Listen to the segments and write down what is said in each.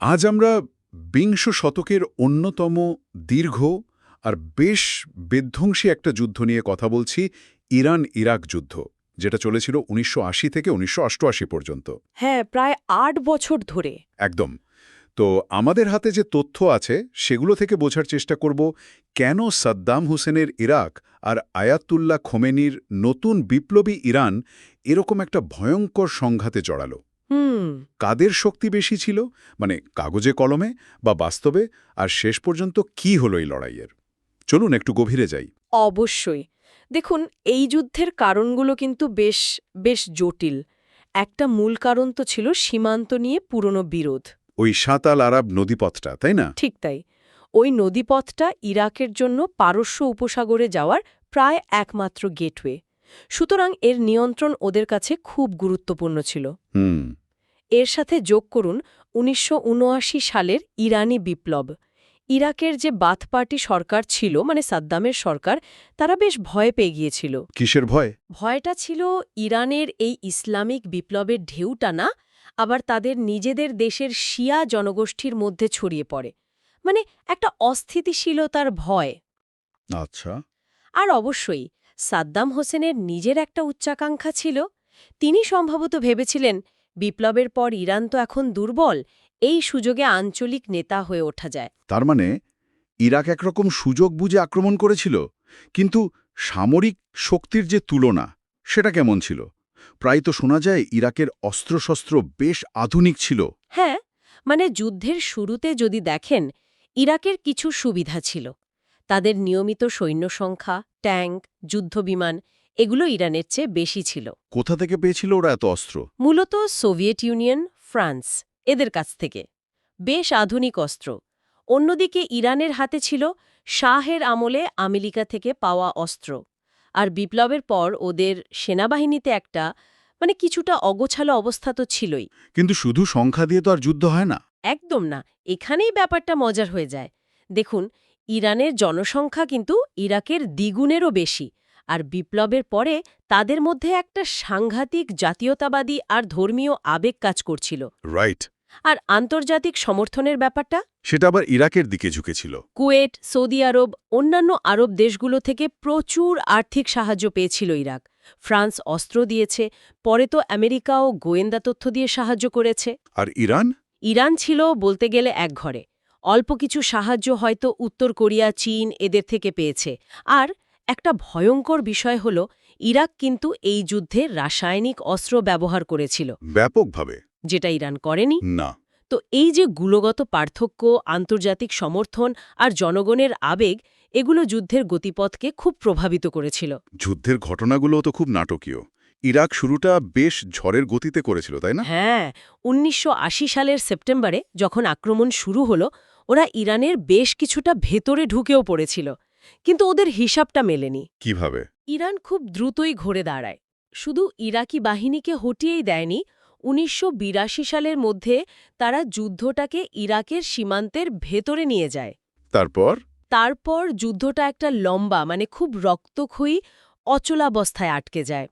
আজ আমরা বিংশ শতকের অন্যতম দীর্ঘ আর বেশ বিধ্বংসী একটা যুদ্ধ নিয়ে কথা বলছি ইরান ইরাক যুদ্ধ যেটা চলেছিল উনিশশো আশি থেকে উনিশশো অষ্টআশি পর্যন্ত। হ্যাঁ প্রায় আট বছর ধরে। একদম। তো আমাদের হাতে যে তথ্য আছে সেগুলো থেকে বোঝার চেষ্টা করব কেন সাদ্দাম হোসেনের ইরাক আর আয়াতুল্লাহ খোমেনির নতুন বিপ্লবী ইরান এরকম একটা ভয়ঙ্কর সংঘাতে জড়ালো? কাদের শক্তি বেশি ছিল? মানে কাগজে কলমে বা বাস্তবে? আর শেষ পর্যন্ত কি হলো এই লড়াইয়ের? চলুন একটু গভীরে যাই। অবশ্যই। দেখুন এই যুদ্ধের কারণগুলো কিন্তু বেশ বেশ জটিল। একটা মূল কারণ তো ছিল সীমান্ত নিয়ে পুরনো বিরোধ। ওই সাঁতাল আরব নদীপথটা তাই না? ঠিক তাই। ওই নদীপথটা ইরাকের জন্য পারস্য উপসাগরে যাওয়ার প্রায় একমাত্র গেটওয়ে। সুতরাং এর নিয়ন্ত্রণ ওদের কাছে খুব গুরুত্বপূর্ণ ছিল। হুম। এর সাথে যোগ করুন উনিশশো উনআশি সালের ইরানি বিপ্লব। ইরাকের যে বাথ পার্টি সরকার ছিল মানে সাদ্দামের সরকার তারা বেশ ভয় পেয়ে গিয়েছিল। কিসের ভয়? ভয়টা ছিল ইরানের এই ইসলামিক বিপ্লবের ঢেউটা না আবার তাদের নিজেদের দেশের শিয়া জনগোষ্ঠীর মধ্যে ছড়িয়ে পড়ে। মানে একটা অস্থিতিশীলতার ভয়। আচ্ছা। আর অবশ্যই সাদ্দাম হোসেনের নিজের একটা উচ্চাকাঙ্ক্ষা ছিল। তিনি সম্ভবত ভেবেছিলেন বিপ্লবের পর ইরান তো এখন দুর্বল এই সুযোগে আঞ্চলিক নেতা হয়ে ওঠা যায়। তার মানে ইরাক একরকম সুযোগ বুঝে আক্রমণ করেছিল কিন্তু সামরিক শক্তির যে তুলনা সেটা কেমন ছিল? প্রায় তো শোনা যায় ইরাকের অস্ত্রশস্ত্র বেশ আধুনিক ছিল। হ্যাঁ মানে যুদ্ধের শুরুতে যদি দেখেন ইরাকের কিছু সুবিধা ছিল। তাদের নিয়মিত সৈন্য সংখ্যা ট্যাঙ্ক যুদ্ধবিমান এগুলো ইরানের চেয়ে বেশি ছিল। কোথা থেকে পেয়েছিল ওরা এত অস্ত্র? মূলত সোভিয়েত ইউনিয়ন ফ্রান্স এদের কাছ থেকে। বেশ আধুনিক অস্ত্র। অন্যদিকে ইরানের হাতে ছিল শাহের আমলে আমেরিকা থেকে পাওয়া অস্ত্র। আর বিপ্লবের পর ওদের সেনাবাহিনীতে একটা মানে কিছুটা অগোছালো অবস্থা তো ছিলই। কিন্তু শুধু সংখ্যা দিয়ে তো আর যুদ্ধ হয় না। একদম না এখানেই ব্যাপারটা মজার হয়ে যায়। দেখুন ইরানের জনসংখ্যা কিন্তু ইরাকের দ্বিগুণেরও বেশি। আর বিপ্লবের পরে তাদের মধ্যে একটা সাংঘাতিক জাতীয়তাবাদী আর ধর্মীয় আবেগ কাজ করছিল। রাইট আর আন্তর্জাতিক সমর্থনের ব্যাপারটা? সেটা আবার ইরাকের দিকে ঝুঁকেছিল। কুয়েট সৌদি আরব অন্যান্য আরব দেশগুলো থেকে প্রচুর আর্থিক সাহায্য পেয়েছিল ইরাক। ফ্রান্স অস্ত্র দিয়েছে পরে তো আমেরিকাও গোয়েন্দা তথ্য দিয়ে সাহায্য করেছে। আর ইরান? ইরান ছিল বলতে গেলে এক ঘরে। অল্প কিছু সাহায্য হয়তো উত্তর কোরিয়া চীন এদের থেকে পেয়েছে। আর একটা ভয়ঙ্কর বিষয় হল ইরাক কিন্তু এই যুদ্ধে রাসায়নিক অস্ত্র ব্যবহার করেছিল। ব্যাপকভাবে? যেটা ইরান করেনি। না। তো এই যে গুণগত পার্থক্য আন্তর্জাতিক সমর্থন আর জনগণের আবেগ এগুলো যুদ্ধের গতিপথকে খুব প্রভাবিত করেছিল। যুদ্ধের ঘটনাগুলো তো খুব নাটকীয়। ইরাক শুরুটা বেশ ঝড়ের গতিতে করেছিল তাই না? হ্যাঁ উনিশশো আশি সালের সেপ্টেম্বরে যখন আক্রমণ শুরু হলো ওরা ইরানের বেশ কিছুটা ভেতরে ঢুকেও পড়েছিল। কিন্তু ওদের হিসাবটা মেলেনি। কীভাবে? ইরান খুব দ্রুতই ঘুরে দাঁড়ায়। শুধু ইরাকি বাহিনীকে হটিয়েই দেয়নি উনিশশো বিরাশি সালের মধ্যে তারা যুদ্ধটাকে ইরাকের সীমান্তের ভেতরে নিয়ে যায়। তারপর? তারপর যুদ্ধটা একটা লম্বা মানে খুব রক্তক্ষয়ী অচলাবস্থায় আটকে যায়।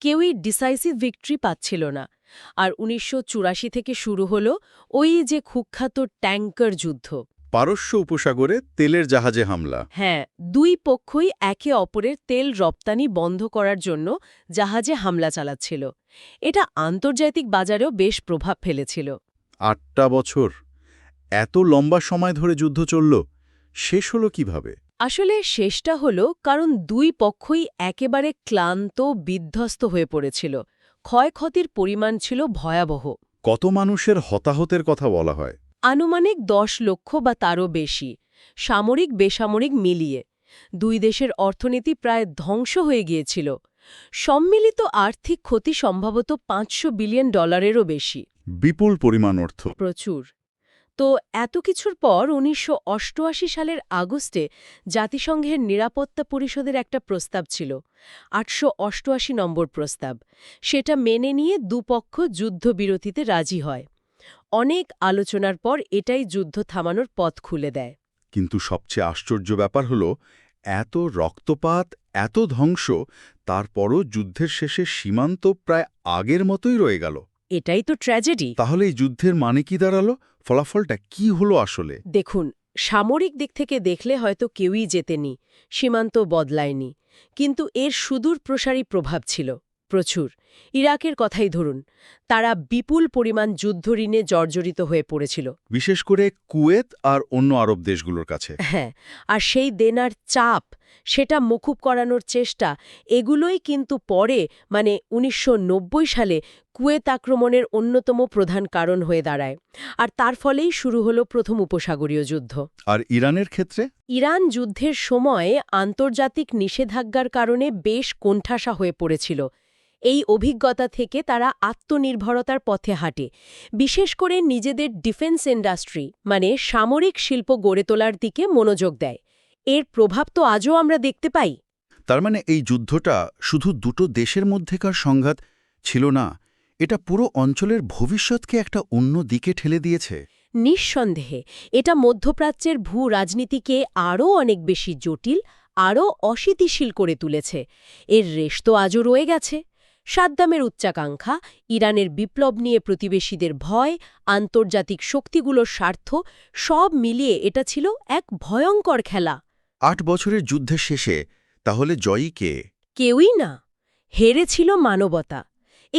কেউই ডিসাইসিভ ভিক্টরি পাচ্ছিল না। আর উনিশশো চুরাশি থেকে শুরু হলো ওই যে কুখ্যাত ট্যাঙ্কার যুদ্ধ। পারস্য উপসাগরে তেলের জাহাজে হামলা। হ্যাঁ দুই পক্ষই একে অপরের তেল রপ্তানি বন্ধ করার জন্য জাহাজে হামলা চালাচ্ছিল। এটা আন্তর্জাতিক বাজারেও বেশ প্রভাব ফেলেছিল। আটটা বছর। এত লম্বা সময় ধরে যুদ্ধ চলল শেষ হলো কীভাবে? আসলে শেষটা হলো কারণ দুই পক্ষই একেবারে ক্লান্ত বিধ্বস্ত হয়ে পড়েছিল। ক্ষয়ক্ষতির পরিমাণ ছিল ভয়াবহ। কত মানুষের হতাহতের কথা বলা হয়। আনুমানিক দশ লক্ষ বা তারও বেশি সামরিক বেসামরিক মিলিয়ে। দুই দেশের অর্থনীতি প্রায় ধ্বংস হয়ে গিয়েছিল। সম্মিলিত আর্থিক ক্ষতি সম্ভবত পাঁচশো বিলিয়ন ডলারেরও বেশি। বিপুল পরিমাণ অর্থ। প্রচুর। তো এত কিছুর পর উনিশশো অষ্টআশি সালের আগস্টে জাতিসংঘের নিরাপত্তা পরিষদের একটা প্রস্তাব ছিল আটশো অষ্টআশি নম্বর প্রস্তাব। সেটা মেনে নিয়ে দুপক্ষ যুদ্ধবিরতিতে রাজি হয়। অনেক আলোচনার পর এটাই যুদ্ধ থামানোর পথ খুলে দেয়। কিন্তু সবচেয়ে আশ্চর্য ব্যাপার হল এত রক্তপাত এত ধ্বংস তারপরও যুদ্ধের শেষে সীমান্ত প্রায় আগের মতোই রয়ে গেল। এটাই তো ট্র্যাজেডি। তাহলে এই যুদ্ধের মানে কি দাঁড়াল? ফলাফলটা কি হলো আসলে? দেখুন সামরিক দিক থেকে দেখলে হয়তো কেউই জেতেনি সীমান্ত বদলায়নি কিন্তু এর সুদূর প্রসারী প্রভাব ছিল। প্রচুর। ইরাকের কথাই ধরুন তারা বিপুল পরিমাণ যুদ্ধ ঋণে জর্জরিত হয়ে পড়েছিল। বিশেষ করে কুয়েত আর অন্য আরব দেশগুলোর কাছে। হ্যাঁ আর সেই দেনার চাপ সেটা মকুব করানোর চেষ্টা এগুলোই কিন্তু পরে মানে ১৯৯০ সালে কুয়েত আক্রমণের অন্যতম প্রধান কারণ হয়ে দাঁড়ায়। আর তার ফলেই শুরু হলো প্রথম উপসাগরীয় যুদ্ধ। আর ইরানের ক্ষেত্রে? ইরান যুদ্ধের সময়ে আন্তর্জাতিক নিষেধাজ্ঞার কারণে বেশ কোণঠাসা হয়ে পড়েছিল। এই অভিজ্ঞতা থেকে তারা আত্মনির্ভরতার পথে হাঁটে। বিশেষ করে নিজেদের ডিফেন্স ইন্ডাস্ট্রি মানে সামরিক শিল্প গড়ে তোলার দিকে মনোযোগ দেয়। এর প্রভাব তো আজও আমরা দেখতে পাই। তার মানে এই যুদ্ধটা শুধু দুটো দেশের মধ্যেকার সংঘাত ছিল না এটা পুরো অঞ্চলের ভবিষ্যৎকে একটা অন্য দিকে ঠেলে দিয়েছে। নিঃসন্দেহে এটা মধ্যপ্রাচ্যের ভূ রাজনীতিকে আরও অনেক বেশি জটিল আরও অস্থিতিশীল করে তুলেছে। এর রেশ তো আজও রয়ে গেছে। সাদ্দামের উচ্চাকাঙ্ক্ষা ইরানের বিপ্লব নিয়ে প্রতিবেশীদের ভয় আন্তর্জাতিক শক্তিগুলোর স্বার্থ সব মিলিয়ে এটা ছিল এক ভয়ঙ্কর খেলা। আট বছরের যুদ্ধের শেষে তাহলে জয়ী কে? কেউই না। হেরেছিল মানবতা।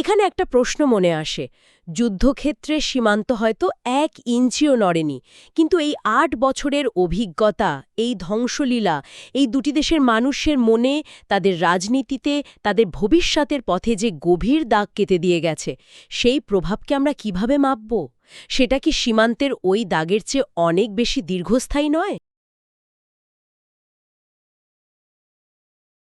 এখানে একটা প্রশ্ন মনে আসে। যুদ্ধক্ষেত্রে সীমান্ত হয়তো এক ইঞ্চিও নড়েনি, কিন্তু এই আট বছরের অভিজ্ঞতা, এই ধ্বংসলীলা, এই দুটি দেশের মানুষের মনে, তাদের রাজনীতিতে, তাদের ভবিষ্যতের পথে যে গভীর দাগ কেটে দিয়ে গেছে, সেই প্রভাবকে আমরা কীভাবে মাপব? সেটা কি সীমান্তের ওই দাগের চেয়ে অনেক বেশি দীর্ঘস্থায়ী নয়?